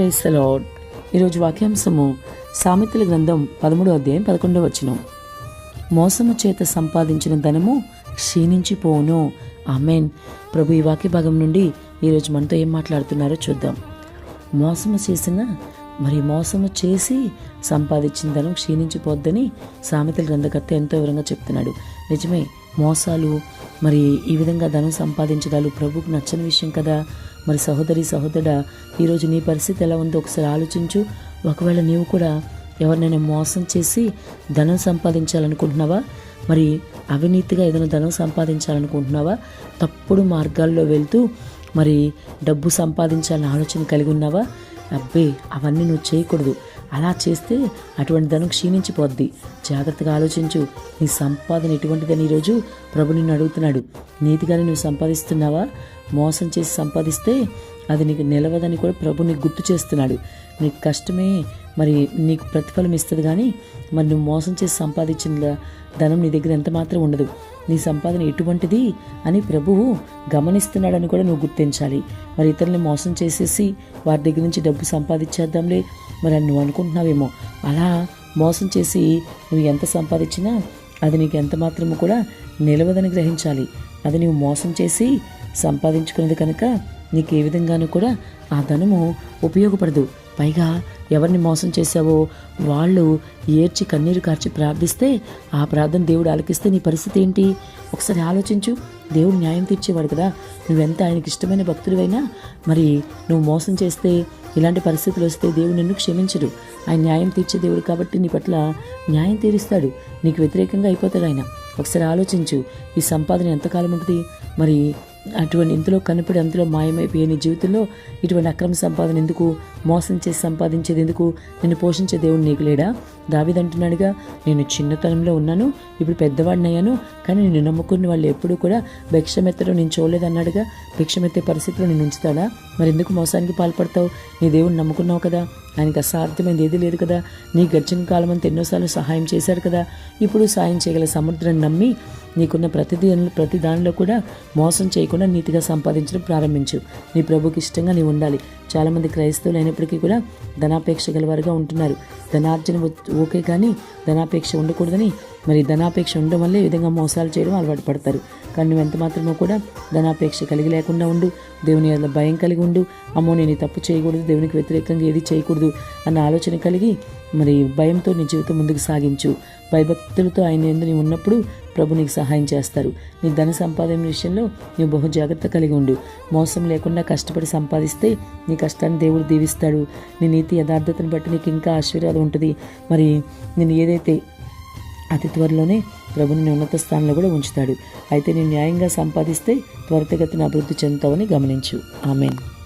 Price lord ఈరోజు వాక్యాంశము సామెతల గ్రంథం పదమూడో అధ్యాయం పదకొండవ వచనం. మోసము చేత సంపాదించిన ధనము క్షీణించిపోను ఆమెన్. ప్రభు ఈ వాక్య భాగం నుండి ఈరోజు మనతో ఏం మాట్లాడుతున్నారో చూద్దాం. మోసము చేసిన మరి మోసము చేసి సంపాదించిన ధనం క్షీణించిపోద్దని సామెతల గ్రంథకర్త ఎంతో వివరంగా చెప్తున్నాడు. నిజమే మోసాలు మరి ఈ విధంగా ధనం సంపాదించడాలు ప్రభుకు నచ్చని విషయం కదా. మరి సహోదరి సహోదరుడా ఈరోజు నీ పరిస్థితి ఎలా ఉందో ఒకసారి ఆలోచించు. ఒకవేళ నీవు కూడా ఎవరినైనా మోసం చేసి ధనం సంపాదించాలనుకుంటున్నావా? మరి అవినీతిగా ఏదైనా ధనం సంపాదించాలనుకుంటున్నావా? తప్పుడు మార్గాల్లో వెళ్తూ మరి డబ్బు సంపాదించాలని ఆలోచన కలిగి ఉన్నావా? అబ్బే అవన్నీ నువ్వు చేయకూడదు. అలా చేస్తే అటువంటి ధనం క్షీణించిపోద్ది. జాగ్రత్తగా ఆలోచించు. నీ సంపాదన ఎటువంటిదని ఈరోజు ప్రభు నిన్ను అడుగుతున్నాడు. నీతిగానే నువ్వు సంపాదిస్తున్నావా? మోసం చేసి సంపాదిస్తే అది నీకు నిలవదని కూడా ప్రభు నీకు గుర్తు చేస్తున్నాడు. నీకు కష్టమే మరి నీకు ప్రతిఫలం ఇస్తుంది కానీ మరి నువ్వు మోసం చేసి సంపాదించిన ధనం నీ దగ్గర ఎంత మాత్రం ఉండదు. నీ సంపాదన ఎటువంటిది అని ప్రభువు గమనిస్తున్నాడని కూడా నువ్వు గుర్తించాలి. మరి ఇతరుల్ని మోసం చేసేసి వారి దగ్గర నుంచి డబ్బు సంపాదించేద్దాంలే. మరి అని నువ్వు అనుకుంటున్నావేమో. అలా మోసం చేసి నువ్వు ఎంత సంపాదించినా అది నీకు ఎంత మాత్రము కూడా నిలవదని గ్రహించాలి. అది నువ్వు మోసం చేసి సంపాదించుకున్నది కనుక నీకు ఏ విధంగానూ కూడా ఆ ధనము ఉపయోగపడదు. పైగా ఎవరిని మోసం చేశావో వాళ్ళు ఏడ్చి కన్నీరు కార్చి ప్రార్థిస్తే ఆ ప్రార్థన దేవుడు ఆలకిస్తే నీ పరిస్థితి ఏంటి? ఒకసారి ఆలోచించు. దేవుడు న్యాయం తీర్చేవాడు కదా. నువ్వెంత ఆయనకి ఇష్టమైన భక్తుడివైనా మరి నువ్వు మోసం చేస్తే ఇలాంటి పరిస్థితులు వస్తే దేవుడు నిన్ను క్షమించడు. ఆయన న్యాయం తీర్చే దేవుడు కాబట్టి నీ పట్ల న్యాయం తీరుస్తాడు. నీకు వ్యతిరేకంగా అయిపోతాడు ఆయన. ఒకసారి ఆలోచించు. ఈ సంపాదన ఎంతకాలం ఉంటుంది? మరి అటువంటి ఇంతలో కనపడి అంతలో మాయమైపోయే నీ జీవితంలో ఇటువంటి అక్రమ సంపాదన ఎందుకు? మోసం చేసి సంపాదించేది ఎందుకు? నిన్ను పోషించే దేవుడు నీకు లేడా? దావిదంటున్నాడుగా నేను చిన్నతనంలో ఉన్నాను ఇప్పుడు పెద్దవాడిని అయ్యాను కానీ నేను నమ్ముకున్న వాళ్ళు ఎప్పుడూ కూడా భిక్షమెత్తడం నేను చూడలేదన్నాడుగా. భిక్షమెత్తే పరిస్థితిలో నేను ఉంచుతాడా? మరి ఎందుకు మోసానికి పాల్పడతావు? నీ దేవుడిని నమ్ముకున్నావు కదా ఆయనకి అసాధ్యమైనది ఏది లేదు కదా. నీ గడిచిన కాలం అంతా ఎన్నోసార్లు సహాయం చేశాడు కదా. ఇప్పుడు సాయం చేయగల సముద్రం నమ్మి నీకున్న ప్రతి ప్రతి దానిలో కూడా మోసం చేయ లేకుండా నీతిగా సంపాదించడం ప్రారంభించు. నీ ప్రభుకి ఇష్టంగా నీవు ఉండాలి. చాలామంది క్రైస్తవులు అయినప్పటికీ కూడా ధనాపేక్ష గలవారుగా ఉంటున్నారు. ధనార్జన ఓకే కానీ ధనాపేక్ష ఉండకూడదని మరి ధనాపేక్ష ఉండడం వల్లే ఈ విధంగా మోసాలు చేయడం అలవాటు పడతారు. కానీ నువ్వు ఎంత మాత్రమో కూడా ధనాపేక్ష కలిగి లేకుండా ఉండు. దేవుని వల్ల భయం కలిగి ఉండు. అమ్మో నేను తప్పు చేయకూడదు. దేవునికి వ్యతిరేకంగా ఏది చేయకూడదు అన్న ఆలోచన కలిగి మరి భయంతో నీ జీవితం ముందుకు సాగించు. భయభక్తులతో ఆయన ఎందు నీవు ఉన్నప్పుడు ప్రభు నీకు సహాయం చేస్తారు. నీ ధన సంపాదన విషయంలో నువ్వు బహు జాగ్రత్త కలిగి ఉండు. మోసం లేకుండా కష్టపడి సంపాదిస్తే నీ కష్టాన్ని దేవుడు దీవిస్తాడు. నీ నీతి యథార్థతను బట్టి నీకు ఇంకా ఆశీర్వాదం ఉంటుంది. మరి నేను ఏదైతే అతి త్వరలోనే ప్రభుని ఉన్నత స్థానంలో కూడా ఉంచుతాడు. అయితే నేను న్యాయంగా సంపాదిస్తే త్వరితగతిన అభివృద్ధి చెందుతావని గమనించు. ఆమెన్.